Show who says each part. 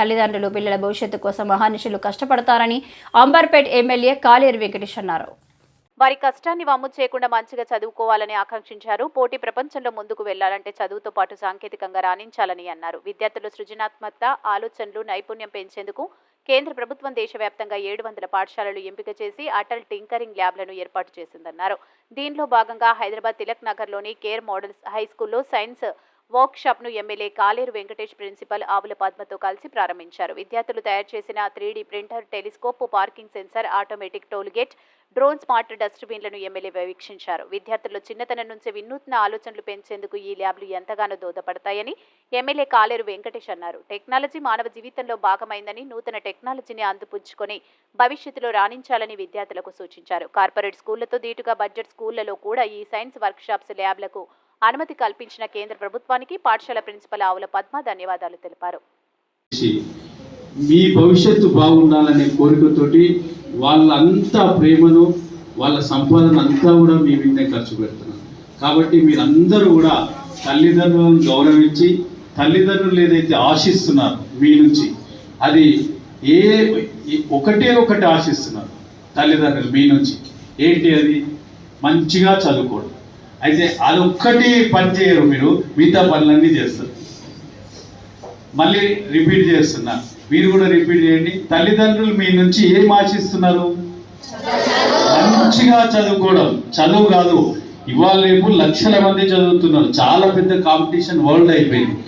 Speaker 1: తల్లిదండ్రులు పిల్లల భవిష్యత్తు కోసం మహానిషులు కష్టపడతారని అంబర్పేట్ ఎమ్మెల్యే కాలేరు వెంకటేష్ అన్నారు.
Speaker 2: వారి కష్టాన్ని వమ్ము చేయకుండా మంచిగా చదువుకోవాలని ఆకాంక్షించారు. పోటీ ప్రపంచంలో ముందుకు వెళ్ళాలంటే చదువుతో పాటు సాంకేతికంగా రాణించాలని అన్నారు. విద్యార్థుల సృజనాత్మకత ఆలోచనలు నైపుణ్యం పెంచేందుకు కేంద్ర ప్రభుత్వం దేశవ్యాప్తంగా ఏడు వందల పాఠశాలలు ఎంపిక చేసి అటల్ టింకరింగ్ ల్యాబ్లను ఏర్పాటు చేసిందన్నారు. దీనిలో భాగంగా హైదరాబాద్ తిలక్ నగర్లోని కేర్ మోడల్స్ హై స్కూల్లో సైన్స్ వర్క్షాప్ను ఎమ్మెల్యే కాలేరు వెంకటేష్ ప్రిన్సిపల్ ఆవుల పద్మతో కలిసి ప్రారంభించారు. విద్యార్థులు తయారు చేసిన three D printer telescope parking sensor automatic tollgate drone smart డస్ట్బిన్లను MLA వీక్షించారు. విద్యార్థుల్లో చిన్నతనం నుంచి వినూత్న ఆలోచనలు పెంచేందుకు ఈ ల్యాబ్లు ఎంతగానో దోహదపడతాయని ఎమ్మెల్యే కాలేరు వెంకటేష్ అన్నారు. టెక్నాలజీ మానవ జీవితంలో భాగమైందని నూతన టెక్నాలజీని అందిపుచ్చుకొని భవిష్యత్తులో రాణించాలని విద్యార్థులకు సూచించారు. కార్పొరేట్ స్కూళ్ళతో దీటుగా బడ్జెట్ స్కూళ్ళలో కూడా ఈ సైన్స్ వర్క్షాప్స్ ల్యాబ్లకు అనుమతి కల్పించిన కేంద్ర ప్రభుత్వానికి పాఠశాల ప్రిన్సిపల్ ఆవుల పద్మ ధన్యవాదాలు తెలిపారు.
Speaker 3: మీ భవిష్యత్తు బాగుండాలనే కోరికతోటి వాళ్ళంతా ప్రేమను వాళ్ళ సంపాదన అంతా కూడా మీ మీదనే ఖర్చు పెడుతున్నారు కాబట్టి మీరందరూ కూడా తల్లిదండ్రులను గౌరవించి తల్లిదండ్రులు ఏదైతే ఆశిస్తున్నారు మీ నుంచి అది ఏ ఏ- ఒకటే ఒకటి ఆశిస్తున్నారు తల్లిదండ్రులు మీ నుంచి. ఏంటి అది? మంచిగా చదువుకోవడం. అయితే అదొక్కటి పని చేయరు మీరు మిగతా పనులన్నీ చేస్తారు. మళ్ళీ రిపీట్ చేస్తున్నా మీరు కూడా రిపీట్ చేయండి. తల్లిదండ్రులు మీ నుంచి ఏం ఆశిస్తున్నారు? మంచిగా చదువుకోవడం. చదువు కాదు ఇవాళ రేపు లక్షల మంది చదువుతున్నారు. చాలా పెద్ద కాంపిటీషన్ వరల్డ్ అయిపోయింది.